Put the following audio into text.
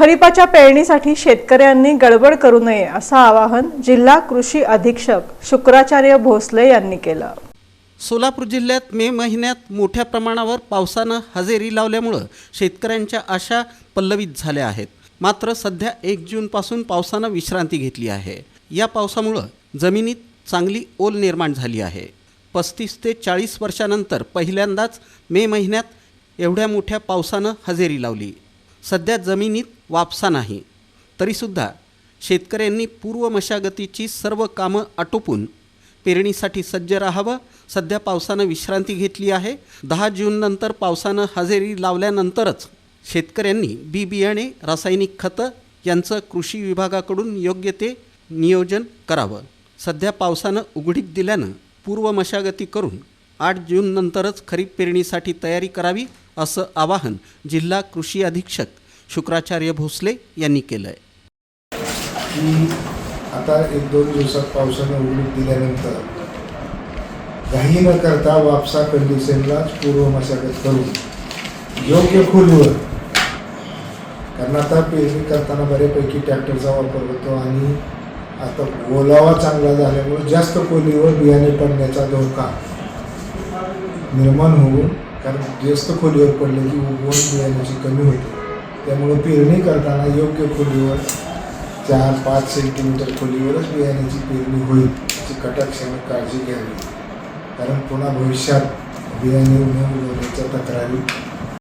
खरीपाच्या पेरणीसाठी शेतकऱ्यांनी गडबड करू नये असं आवाहन जिल्हा कृषी अधीक्षक शुक्राचार्य भोसले यांनी केलं. सोलापूर जिल्ह्यात मे महिन्यात मोठ्या प्रमाणावर पावसानं हजेरी लावल्यामुळं शेतकऱ्यांच्या आशा पल्लवित झाल्या आहेत. मात्र सध्या एक जूनपासून पावसानं विश्रांती घेतली आहे. या पावसामुळं जमिनीत चांगली ओल निर्माण झाली आहे. पस्तीस ते चाळीस वर्षानंतर पहिल्यांदाच मे महिन्यात एवढ्या मोठ्या पावसानं हजेरी लावली. सध्या जमिनीत वापसा नाही. तरीसुद्धा शेतकऱ्यांनी पूर्व मशागतीची सर्व कामं आटोपून पेरणीसाठी सज्ज राहावं. सध्या पावसानं विश्रांती घेतली आहे. दहा जूननंतर पावसानं हजेरी लावल्यानंतरच शेतकऱ्यांनी बी बियाणे रासायनिक खतं यांचं कृषी विभागाकडून योग्य ते नियोजन करावं. सध्या पावसानं उघडीप दिल्यानं पूर्व मशागती करून आठ जूननंतरच खरीप पेरणीसाठी तयारी करावी. असं आवाहन जिल्हा कृषी अधीक्षक शुक्राचार्य भोसले यांनी केलं आहे की आता एक दोन दिवसात पावसानं उघडीप दिल्यानंतर घाई न करता वापसा कंडिशनला पूर्व मशागत करून योग्य खोलीवर कारण आता पेरणी करताना बऱ्यापैकी ट्रॅक्टरचा वापर होतो आणि आता ओलावा चांगला झाल्यामुळे जास्त खोलीवर बियाणे पडण्याचा धोका निर्माण होऊन कारण जास्त खोलीवर पडले की उगवण बियाण्याची कमी होते. त्यामुळे पेरणी करताना योग्य खोलीवर चार पाच सेंटीमीटर खोलीवरच बियाण्याची पेरणी होईल याची कटाक्षाने काळजी घ्यावी. कारण पुन्हा भविष्यात बियाणे उन्हा तक्रारी